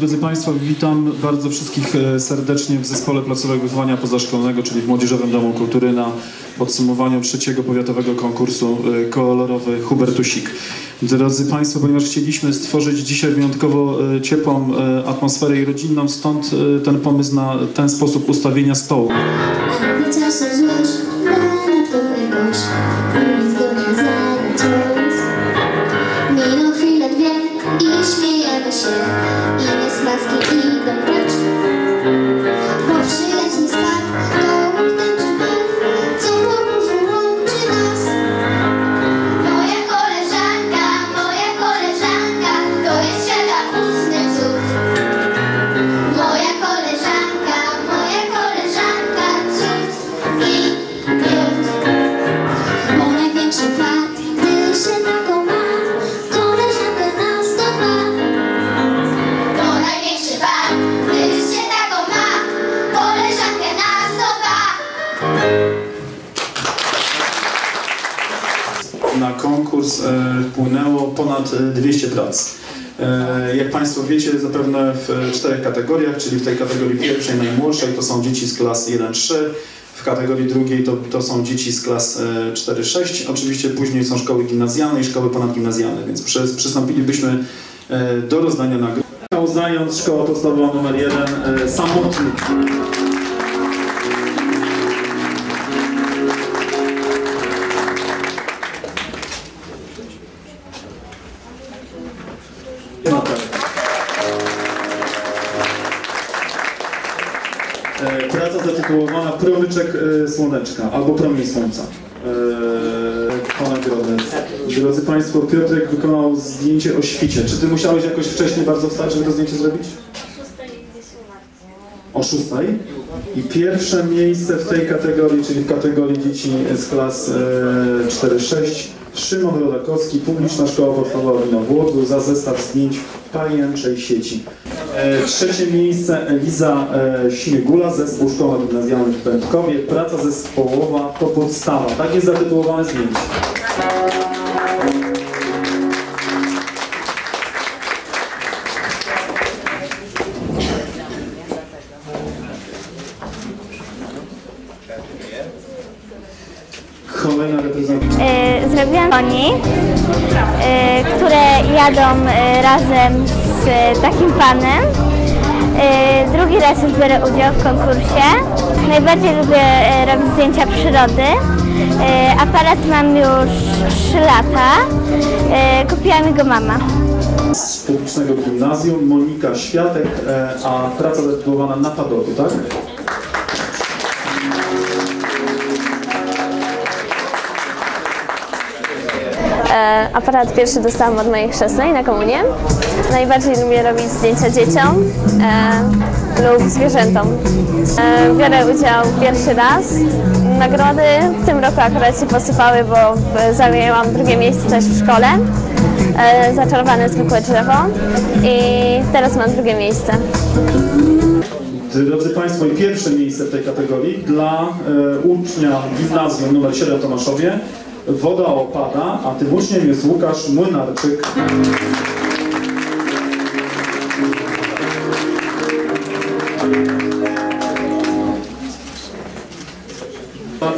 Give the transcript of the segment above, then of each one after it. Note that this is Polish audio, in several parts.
drodzy Państwo, witam bardzo wszystkich e, serdecznie w Zespole Placówek Wychowania Pozaszkolnego, czyli w Młodzieżowym Domu Kultury na podsumowaniu trzeciego powiatowego konkursu e, kolorowy Hubertusik. Drodzy Państwo, ponieważ chcieliśmy stworzyć dzisiaj wyjątkowo e, ciepłą atmosferę i rodzinną, stąd ten pomysł na ten sposób ustawienia stołu. Na konkurs e, wpłynęło ponad e, 200 prac. E, Jak Państwo wiecie, zapewne w e, czterech kategoriach, czyli w tej kategorii pierwszej, najmłodszej, to są dzieci z klas 1-3, w kategorii drugiej to, to są dzieci z klas e, 4-6, oczywiście później są szkoły gimnazjalne i szkoły ponadgimnazjalne, więc przy, przystąpilibyśmy e, do rozdania nagród. Zając, Szkoła Podstawowa nr 1, e, Samotnik. Praca zatytułowana Promyczek e, Słoneczka albo Promień Słońca. E, Po nagrodę. Drodzy Państwo, Piotrek wykonał zdjęcie o świcie. Czy Ty musiałeś jakoś wcześniej bardzo wstać, żeby to zdjęcie zrobić? O szóstej. I pierwsze miejsce w tej kategorii, czyli w kategorii dzieci z klas e, 4-6, Szymon Rodakowski, Publiczna Szkoła Podstawowa Wina Włodzu za zestaw zdjęć w pajęczej sieci. E, trzecie miejsce Eliza e, Śmiegula, zespół Szkoła Gimnazjalna w Pętkowie. Praca zespołowa to podstawa. Tak jest zatytułowane zdjęcie. E, Zrobiłam koni, które jadą razem z e, takim panem. E, Drugi raz już biorę udział w konkursie. Najbardziej lubię e, robić zdjęcia przyrody. E, Aparat mam już 3 lata. Kupiła mi go mama. z publicznego gimnazjum, Monika Światek, a praca zatytułowana Na padoku, tak? Aparat pierwszy dostałam od mojej chrzestnej na komunię. Najbardziej lubię robić zdjęcia dzieciom e, lub zwierzętom. E, biorę udział pierwszy raz. Nagrody w tym roku akurat się posypały, bo e, zajęłam drugie miejsce też w szkole. E, zaczarowane zwykłe drzewo i teraz mam drugie miejsce. Drodzy Państwo, pierwsze miejsce w tej kategorii dla e, ucznia gimnazjum nr 7 w Tomaszowie. Woda opada, a tym uczniem jest Łukasz Młynarczyk.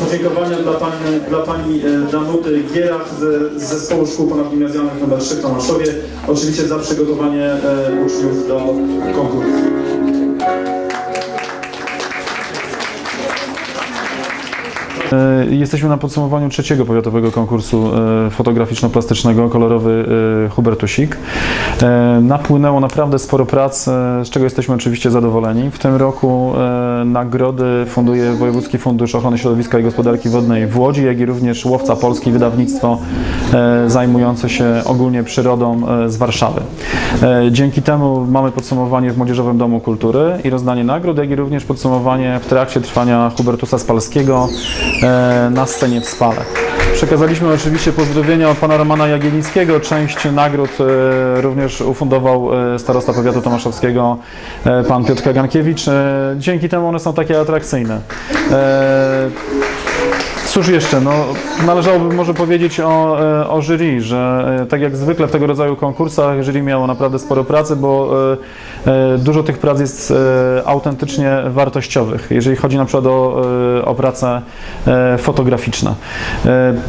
Podziękowania dla pani, dla pani e, Danuty Gierach z, Zespołu Szkół Ponadgimnazjalnych nr 3 w Tomaszowie. Oczywiście za przygotowanie e, uczniów do konkursu. Jesteśmy na podsumowaniu trzeciego powiatowego konkursu e, fotograficzno-plastycznego kolorowy e, Hubertusik. E, Napłynęło naprawdę sporo prac, e, z czego jesteśmy oczywiście zadowoleni. W tym roku e, nagrody funduje Wojewódzki Fundusz Ochrony Środowiska i Gospodarki Wodnej w Łodzi, jak i również Łowca Polski, wydawnictwo e, zajmujące się ogólnie przyrodą e, z Warszawy. E, Dzięki temu mamy podsumowanie w Młodzieżowym Domu Kultury i rozdanie nagród, jak i również podsumowanie w trakcie trwania Hubertusa Spalskiego e, na scenie w Spale. Przekazaliśmy oczywiście pozdrowienia od pana Romana Jagiellickiego. Część nagród e, również ufundował e, starosta powiatu tomaszowskiego e, pan Piotr Kagankiewicz. Dzięki temu one są takie atrakcyjne. Cóż jeszcze, no, należałoby może powiedzieć o, o jury, że tak jak zwykle w tego rodzaju konkursach jury miało naprawdę sporo pracy, bo dużo tych prac jest autentycznie wartościowych, jeżeli chodzi na przykład o, o prace fotograficzne.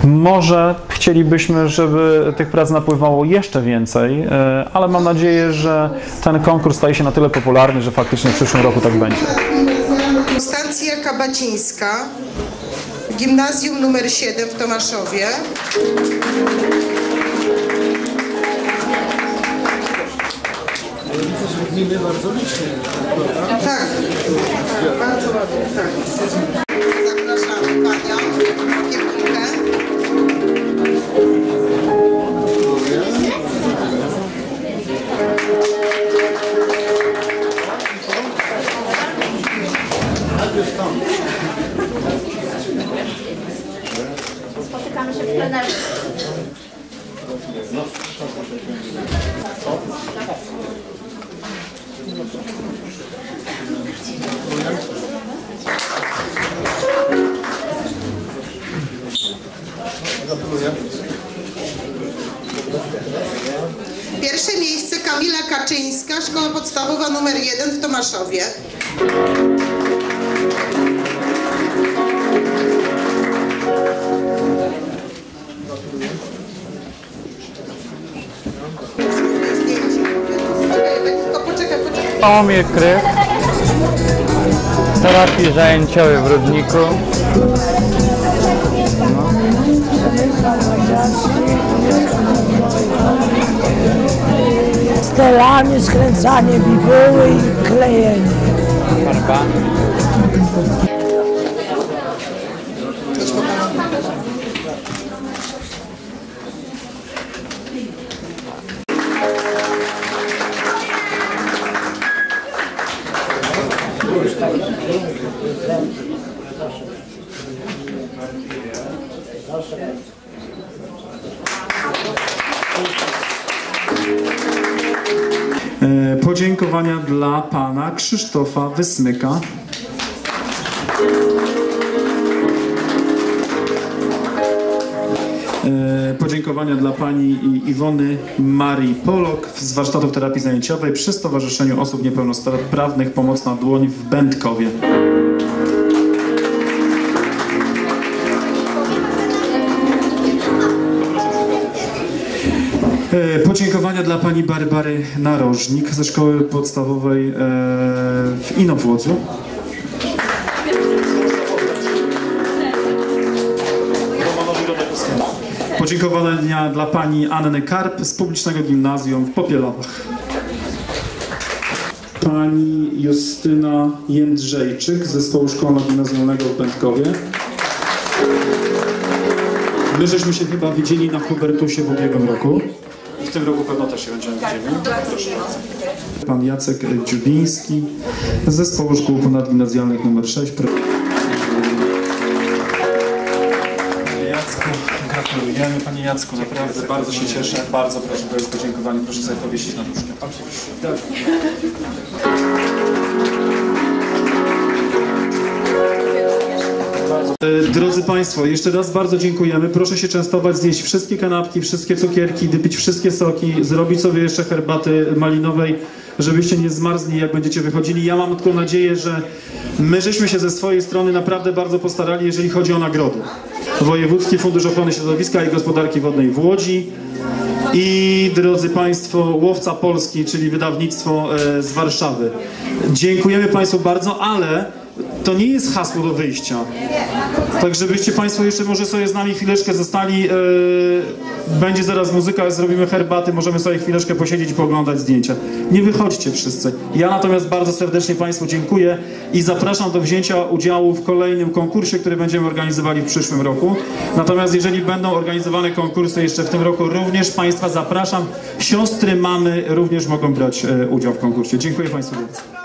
Może chcielibyśmy, żeby tych prac napływało jeszcze więcej, e, ale mam nadzieję, że ten konkurs staje się na tyle popularny, że faktycznie w przyszłym roku tak będzie. Konstancja Kabacińska, gimnazjum numer 7 w Tomaszowie. Tak, bardzo ładnie, tak. Zapraszamy Panią, Pierwsze miejsce Kamila Kaczyńska, szkoła podstawowa numer 1 w Tomaszowie. Poczekaj. Łamie krew terapii zajęciowej w Rudniku. stelami, skręcanie bibuły i klejenie. Farba. Podziękowania dla pana Krzysztofa Wysmyka. E, Podziękowania dla pani Iwony Marii Polok z warsztatów terapii zajęciowej przy Stowarzyszeniu Osób Niepełnosprawnych Pomocna Dłoń w Będkowie. Podziękowania dla pani Barbary Narożnik ze szkoły podstawowej e, w Inowłodzu. Podziękowania dla pani Anny Karp z publicznego gimnazjum w Popielawach. Pani Justyna Jędrzejczyk z zespołu szkolno-gimnazjalnego w Będkowie. My żeśmy się chyba widzieli na Hubertusie w ubiegłym roku. W tym roku pewno też się będziemy widzieli. Proszę. Pan Jacek Dziubiński z zespołu szkół ponadgimnazjalnych nr 6. Panie Jacku, gratulujemy. Panie Jacku, naprawdę bardzo się cieszę. Bardzo proszę, to jest podziękowanie. Proszę sobie powiesić na duszkę. Drodzy Państwo, jeszcze raz bardzo dziękujemy. Proszę się częstować, zjeść wszystkie kanapki, wszystkie cukierki, wypić wszystkie soki, zrobić sobie jeszcze herbaty malinowej, żebyście nie zmarzli, jak będziecie wychodzili. Ja mam tylko nadzieję, że my żeśmy się ze swojej strony naprawdę bardzo postarali, jeżeli chodzi o nagrody. Wojewódzki Fundusz Ochrony Środowiska i Gospodarki Wodnej w Łodzi i drodzy Państwo, Łowca Polski, czyli wydawnictwo e, z Warszawy. Dziękujemy Państwu bardzo, ale to nie jest hasło do wyjścia. Tak, żebyście Państwo jeszcze może sobie z nami chwileczkę zostali. e, będzie zaraz muzyka, zrobimy herbaty, możemy sobie chwileczkę posiedzieć i pooglądać zdjęcia. Nie wychodźcie wszyscy. Ja natomiast bardzo serdecznie Państwu dziękuję i zapraszam do wzięcia udziału w kolejnym konkursie, który będziemy organizowali w przyszłym roku. Natomiast jeżeli będą organizowane konkursy jeszcze w tym roku, również Państwa zapraszam. Siostry, mamy również mogą brać e, udział w konkursie. Dziękuję Państwu bardzo.